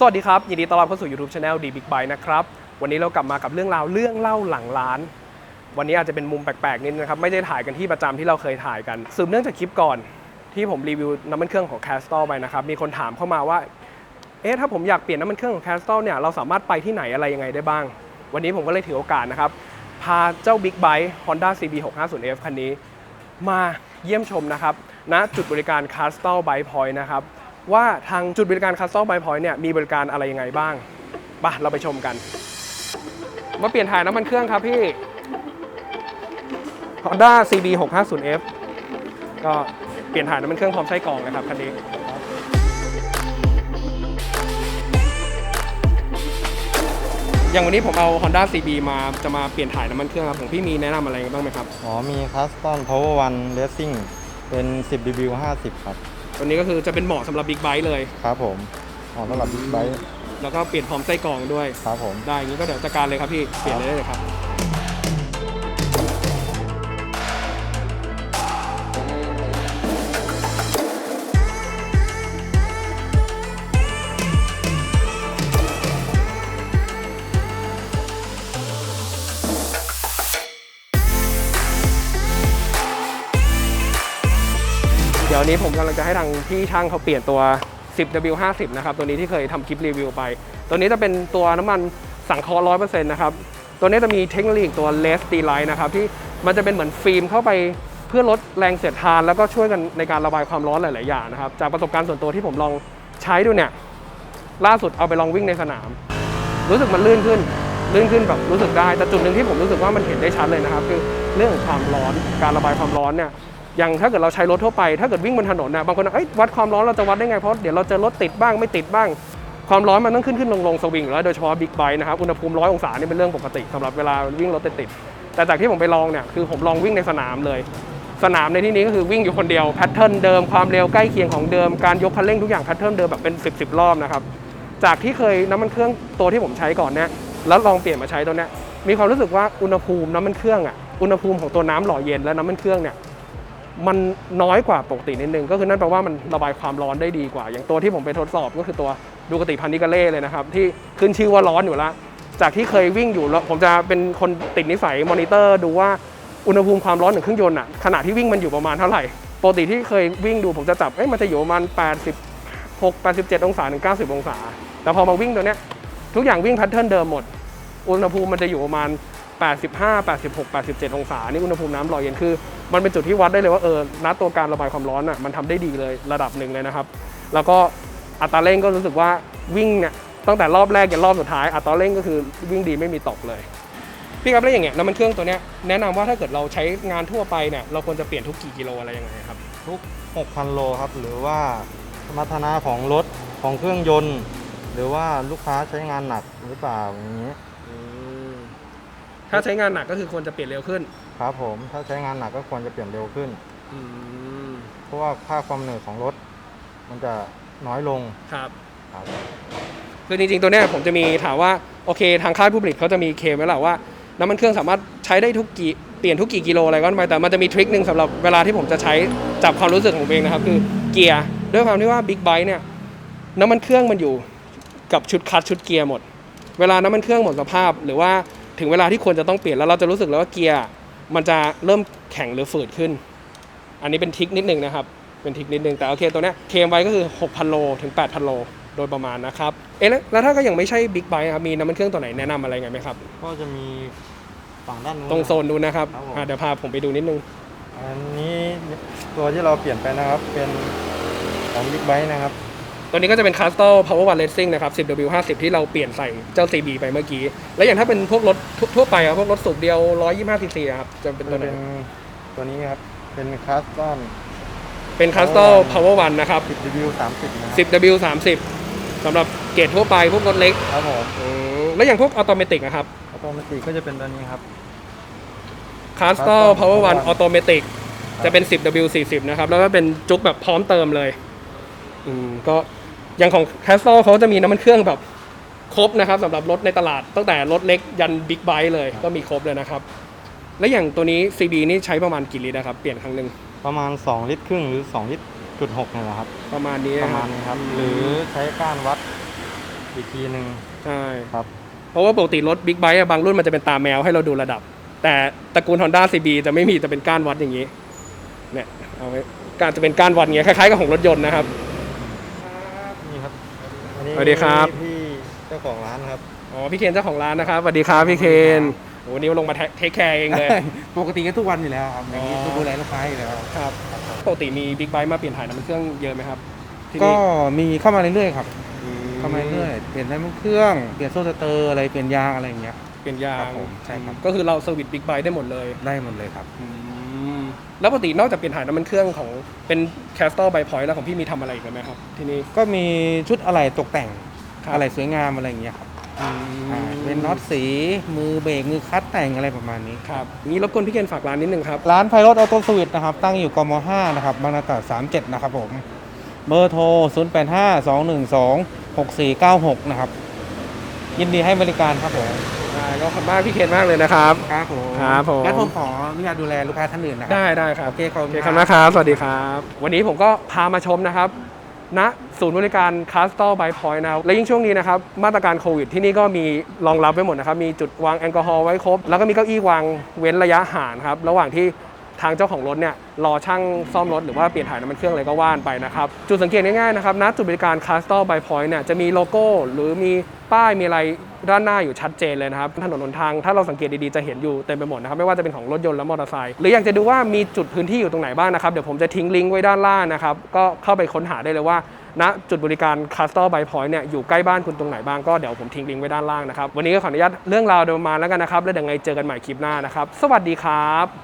สวัสดีครับ ยินดีต้อนรับเข้าสู่ YouTube Channel D Big Bike นะครับ วันนี้เรากลับมากับเรื่องราวเรื่องเล่าหลังร้าน วันนี้อาจจะเป็นมุมแปลกๆนิดนะครับ ไม่ได้ถ่ายกันที่ประจำที่เราเคยถ่ายกัน สืบเนื่องจากคลิปก่อน ที่ผมรีวิวน้ำมันเครื่องของ c a s t l ไปนะครับ มีคนถามเข้ามาว่า เอ๊ะถ้าผมอยากเปลี่ยนน้ำมันเครื่องของ c a s t l เนี่ยเราสามารถไปที่ไหนอะไรยังไงได้บ้าง วันนี้ผมก็เลยถือโอกาสนะครับพาเจ้า Big Bike Honda CB 650F คันนี้ มาเยี่ยมชมนะครับณจุดบริการ c a s t l Bike Point นะครับ ว่าทางจุดบริการ c a s t l Bike Point เนี่ยมีบริการอะไรยังไงบ้างไปะเราไปชมกัน มาเปลี่ยนถ่ายน้ำมันเครื่องครับพี่ Honda CB 650F ก็เปลี่ยนถ่ายน้ำมันเครื่องพร้อมไส้กรองนะครับคันนี้อย่างวันนี้ผมเอา Honda CB มาจะมาเปลี่ยนถ่ายน้ำมันเครื่องครับของพี่มีแนะนำอะไรบ้างไหมครับ อ๋อมีคัสตอน Power One Racing เป็น 10 DB 50 ครับ ตัวนี้ก็คือจะเป็นเหมาะสำหรับบิ๊กไบค์เลย ครับผมอ๋อสำหรับบิ๊กไบค์แล้วก็เปลี่ยนพร้อมไส้กรองด้วย ครับผม ได้อย่างนี้ก็เดี๋ยวจัดการเลยครับพี่ เปลี่ยนเลยได้เลยครับ ดี๋ยวนี้ผมกำลังจะให้ทางพี่ช่างเขาเปลี่ยนตัว 10W50 นะครับ ตัวนี้ที่เคยทำคลิปรีวิวไป ตัวนี้จะเป็นตัวน้ำมันสังเคราะห์100%นะครับ ตัวนี้จะมีเทคโนโลยีตัว Less d l i g h t นะครับที่มันจะเป็นเหมือนฟิล์มเข้าไปเพื่อลดแรงเสียดทาน แล้วก็ช่วยกันในการระบายความร้อนหลาย ๆ อย่างนะครับ จากประสบการณ์ส่วนตัวที่ผมลองใช้ดูเนี่ย ล่าสุดเอาไปลองวิ่งในสนาม รู้สึกมันลื่นขึ้น ลื่นขึ้นแบบรู้สึกได้ แต่จุดหนึ่งที่ผมรู้สึกว่ามันเห็นได้ชัดเลยนะครับ คือเรื่องของความร้อน การระบายความร้อนเนี่ย อย่างถ้าเกิดเราใช้รถทั่วไป ถ้าเกิดวิ่งบนถนนนะบางคนเอ้ยวัดความร้อนเราจะวัดได้ไง เพราะเดี๋ยวเราจอรถติดบ้างไม่ติดบ้าง ความร้อนมันต้องขึ้นขึ้นลงลงสวิงแล้วโดยเฉพาะบิ๊กไบค์นะครับ อุณหภูมิร้อยองศานี่เป็นเรื่องปกติสำหรับเวลาวิ่งรถติดๆแต่จากที่ผมไปลองเนี่ยคือผมลองวิ่งในสนามเลย สนามในที่นี้ก็คือวิ่งอยู่คนเดียวแพทเทิร์นเดิมความเร็วใกล้เคียงของเดิมการยกคันเร่งทุกอย่างแพทเทิร์นเดิมแบบเป็น 10บสรอบนะครับจากที่เคยน้ำมันเครื่องตัวที่ผมใช้ก่อนเนี่ยแล้วลองเปลี่ยนมาใช้ตัวเนี้ยมีความรู้สึกว่าอุณหภูมิน้ำมันเครื่องอะอุณหภูมิของตัวน้ำหล่อเย็นและน้ำมันเครื่องเนี่ย มันน้อยกว่าปกตินิดนึง ก็คือนั่นแปลว่ามันระบายความร้อนได้ดีกว่า อย่างตัวที่ผมไปทดสอบก็คือตัวดูกติพันนิกาเล่เลยนะครับ ที่ขึ้นชื่อว่าร้อนอยู่แล้ว จากที่เคยวิ่งอยู่แล้วผมจะเป็นคนติดนิสัยมอนิเตอร์ดูว่าอุณหภูมิความร้อนของเครื่องยนต์อะขณะที่วิ่งมันอยู่ประมาณเท่าไหร่ปกติที่เคยวิ่งดูผมจะจับเอ้ยมันจะอยู่ประมาณ 86 87 องศาถึง90 องศา แต่พอมาวิ่งตัวเนี้ยทุกอย่างวิ่งแพทเทิร์นเดิมหมด อุณหภูมิมันจะอยู่ประมาณ 85 86 87 องศา นี่อุณหภูมิน้ำล่อเย็นคือ มันเป็นจุดที่วัดได้เลยว่าเออณตัวการระบายความร้อนอะมันทำได้ดีเลยระดับหนึ่งเลยนะครับ แล้วก็อัตราเร่งก็รู้สึกว่าวิ่งเนี่ยตั้งแต่รอบแรกยันรอบสุดท้ายอัตราเร่งก็คือวิ่งดีไม่มีตกเลยพี่ครับแล้วอย่างเงี้ยน้ำมันเครื่องตัวเนี้ยแนะนำว่าถ้าเกิดเราใช้งานทั่วไปเนี่ยเราควรจะเปลี่ยนทุกกี่กิโลอะไรยังไงครับทุก 6,000 โลครับหรือว่าสมรรถนะของรถของเครื่องยนต์ หรือว่าลูกค้าใช้งานหนักหรือเปล่าอย่างนี้ถ้าใช้งานหนักก็คือควรจะเปลี่ยนเร็วขึ้น ครับผมถ้าใช้งานหนักก็ควรจะเปลี่ยนเร็วขึ้น อืมเพราะว่าค่าความเหนื่อยของรถ มันจะน้อยลงครับ ครับ คือจริงๆ ตัวเนี้ยผมจะมีถามว่าโอเค ทางค่ายผู้ผลิตเขาจะมีเคลมไว้แหละว่าน้ำมันเครื่องสามารถใช้ได้ทุกกี่เปลี่ยนทุกกี่กิโลอะไรก็ไปแต่มันจะมีทริคหนึ่งสำหรับเวลาที่ผมจะใช้จับความรู้สึกของผมเองนะครับ คือเกียร์ด้วยความที่ว่าบิ๊กไบค์เนี่ยน้ำมันเครื่องมันอยู่กับชุดคลัตช์ชุดเกียร์หมด เวลาน้ำมันเครื่องหมดสภาพ หรือว่าถึงเวลาที่ควรจะต้องเปลี่ยนแล้วเราจะรู้สึกแล้วว่าเกียร์ มันจะเริ่มแข็งหรือฝืดขึ้น อันนี้เป็นทริคนิดหนึ่งนะครับ เป็นทริคนิดหนึ่งแต่โอเคตัวเนี้ยเคลมไว้ก็คือ 6,000 โลถึง 8,000 โลโดยประมาณนะครับ เอ๊ะแล้วแล้วถ้าก็ยังไม่ใช่บิ๊กไบค์ครับ มีน้ำมันเครื่องตัวไหนแนะนำอะไรไงไหมครับ ก็จะมีฝั่งด้านนู้นตรงโซนนู้นนะครับครับผม อะเดี๋ยวพาผมไปดูนิดนึง อันนี้ตัวที่เราเปลี่ยนไปนะครับ เป็นของบิ๊กไบค์นะครับ ตัวนี้ก็จะเป็น c a s t l Power One Racing นะครับ 10W50 ที่เราเปลี่ยนใส่เจ้า CB ไปเมื่อกี้ แล้วอย่างถ้าเป็นพวกรถทั่วไปอะพวกรถสูบเดียว 125 cc อะครับจะเป็นตัวไหนเป็นตัวนี้ครับ เป็นคัสตอนเป็น c a s t l Power One นะครับ 10 W 30 นะครับ 10W30 สำหรับเกรดทั่วไปพวกรถเล็กครับผมอืมแล้วอย่างพวกออโตเมติกนะครับออโตเมติก็จะเป็นตัวนี้ครับ c a s t l Power One Automatic จะเป็น 10W40 นะครับ แล้วก็เป็นจุกแบบพร้อมเติมเลย อืม ก็ อย่างของ c a s t l เขาจะมีน้ำมันเครื่องแบบครบนะครับสำหรับรถในตลาดตั้งแต่รถเล็กยันบิ๊กไบค์เลยก็มีครบเลยนะครับ และอย่างตัวนี้ CB นี่ใช้ประมาณกี่ลิตรนะครับ เปลี่ยนครั้งหนึ่งประมาณ 2 ลิตรครึ่งหรือ 2 ลิตรจุดหกนี่แหละครับ ประมาณนี้ประนะคมารัณบนี้ครับ หรือใช้ก้านวัดอีกทีหนึ่งใช่ครับ เพราะว่าปกติรถบิ๊กไบค์บางรุ่นมันจะเป็นตาแมวให้เราดูระดับ แต่ตระกูล Honda CB จะไม่มีจะเป็นก้านวัดอย่างนี้เนี่ยเอาไว้การจะเป็นก้านวัดอย่างเงี้ยคล้ายๆกับของรถยนต์นะครับนี่ครับอันนี้ สวัสดีครับ พี่เจ้าของร้านครับ อ๋อพี่เคนเจ้าของร้านนะครับสวัสดีครับพี่เคนโอ้วันนี้ลงมาเทคแคร์เองเลย ปกติก็ทุกวันอยู่แล้วครับอย่างนี้อ๋อ ดูแลลูกค้าอยู่แล้ว ครับปกติมีบิ๊กไบค์มาเปลี่ยนถ่ายน้ำมันเครื่องเยอะไหมครับที่ก็นี่มีเข้ามาเรื่อยๆครับ อืเข้ามาเรื่อยๆเปลี่ยนน้ำมันเครื่อง เปลี่ยนโซ่สเตอร์อะไร เปลี่ยนยางอะไรอย่างเงี้ย เปลี่ยนยาครังบผมใช่ครับ ก็คือเราเซอร์วิสบิ๊กไบค์ได้หมดเลยได้หมดเลยครับ อืม แล้วปกตินอกจากเปลี่ยนถ่ายน้ำมันเครื่องของเป็นแคสตอร์ไบพอยต์แล้วของพี่มีทำอะไรอีกไหมครับ ที่นี่ ก็มีชุดอะไรตกแต่งครับ อะไรสวยงามอะไรอย่างเงี้ยครับอืมอ่าเป็นน็อตสีมือเบรกมือคัดแต่งอะไรประมาณนี้ ครับงี้รบกวนพี่เคนฝากร้านนิดนึงครับ ร้านไพโร t ออโต้สวิตนะครับ ตั้งอยู่กม 5 นะครับบางนาตราด37 นะครับผม เบอร์โทร 0852126496 นะครับ ยินดีให้บริการครับผมได้ ก็ขอบคุณมากพี่เคนมากเลยนะครับ ครับผมครับผม งั้นผมขออนุญาตดูแลลูกค้าท่านอื่นนะครัได้ได้ครับโอเคขอบโอคุณเคคครัรับบนะครับ สวัสดีครับ วันนี้ผมก็พามาชมนะครับณศูนย์บริการคาสตอร์ไบพอยต์นะครับและยิ่งช่วงนี้นะครับมาตรการโควิดที่นี่ก็มีรองรับไว้หมดนะครับ มีจุดวางแอลกอฮอล์ไว้ครบ แล้วก็มีเก้าอี้วางเว้นระยะห่างครับ ระหว่างที่ ทางเจ้าของรถเนี่ยรอช่างซ่อมรถหรือว่าเปลี่ยนถ่ายน้ำมันเครื่องอะไรก็ว่านไปนะครับจุดสังเกตง่ายๆนะครับณจุดบริการคาสตอร์ไบพอยต์เนี่ยจะมีโลโก้หรือมีป้ายมีอะไรด้านหน้าอยู่ชัดเจนเลยนะครับถนนหนทางถ้าเราสังเกตดีๆจะเห็นอยู่เต็มไปหมดนะครับไม่ว่าจะเป็นของรถยนต์และมอเตอร์ไซค์หรืออยากจะดูว่ามีจุดพื้นที่อยู่ตรงไหนบ้างนะครับเดี๋ยวผมจะทิ้งลิงก์ไว้ด้านล่างนะครับก็เข้าไปค้นหาได้เลยว่าณจุดบริการคาสตอร์ไบพอยต์เนี่ยอยู่ใกล้บ้านคุณตรงไหนบ้างก็เดี๋ยวผมทิ้งลิงก์ไว้ด้านล่างนะครับวันนี้ก็ขออนุญาตเรื่องราวเดิมมาแล้วกันนะครับแล้วเดี๋ยวไงเจอกันใหม่คลิปหน้านะครับสวัสดีครับ